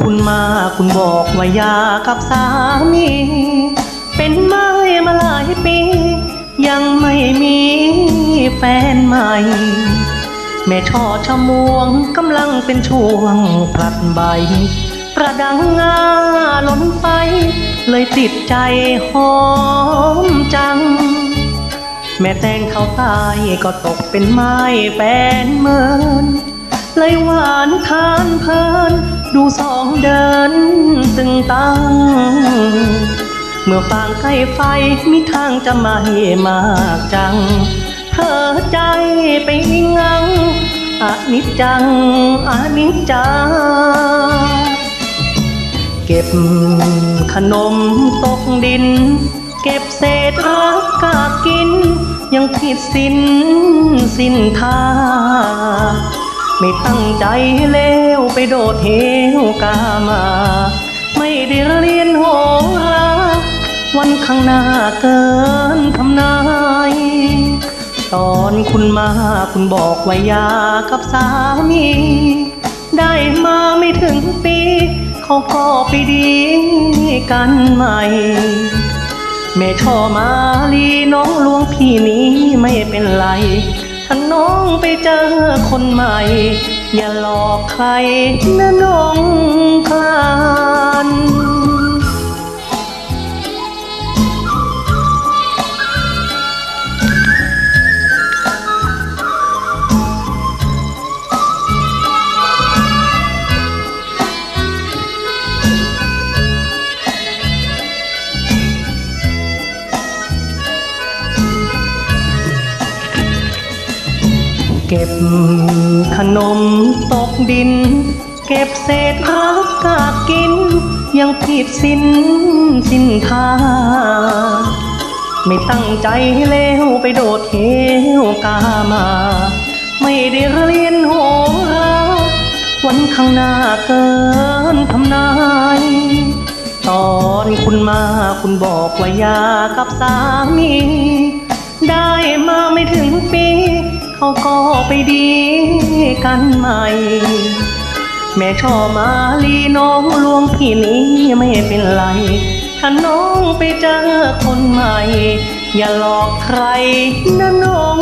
คุณมาคุณบอกว่าอยากับสามี เป็นไม้มาหลายปี ยังไม่มีแฟนใหม่ แม่ช่อชะมวงกำลังเป็นช่วงผลัดใบ ประดังงาล้นไฟเลยติดใจหอมจัง แม่แตงเขาตายก็ตกเป็นไม้แฟนเมินเลยหวานทานเพลิน ดูสองเดินตึงตัง เมื่อฟางใกล้ไฟมีทางจะไม่มากจัง เธอใจไปงังอนิจจังอนิจจาเก็บขนมตกดิน เก็บเศษรักกากิน ยังผิดสินสินทา ไม่ตั้งใจเลวไปโดดเหวกามา ไม่ได้เรียนโหราวันข้างหน้าเกินทำนาย ตอนคุณมาคุณบอกว่ายากับสามี ได้มาไม่ถึงปี เขาก็ไปดีกันใหม่ แม่ช่อมาลีน้องลวงพี่นี้ไม่เป็นไร ถ้าน้องไปเจอคนใหม่ อย่าหลอกใครนะน้องคลาน เก็บขนมตกดิน เก็บเศษรักกากิน ยังผิดสินสินทาไม่ตั้งใจเลวไปโดดเหวกามา ไม่ได้เรียนโหราวันข้างหน้าเกินทำนาย ตอนคุณมาคุณบอกว่าอยากับสามี ได้มาไม่ถึงปี เขาก็ไปดีกันใหม่ แม่ชอบมาลีน้องลวงพี่นี้ไม่เป็นไร ถ้าน้องไปเจอคนใหม่ อย่าหลอกใครนะน้อง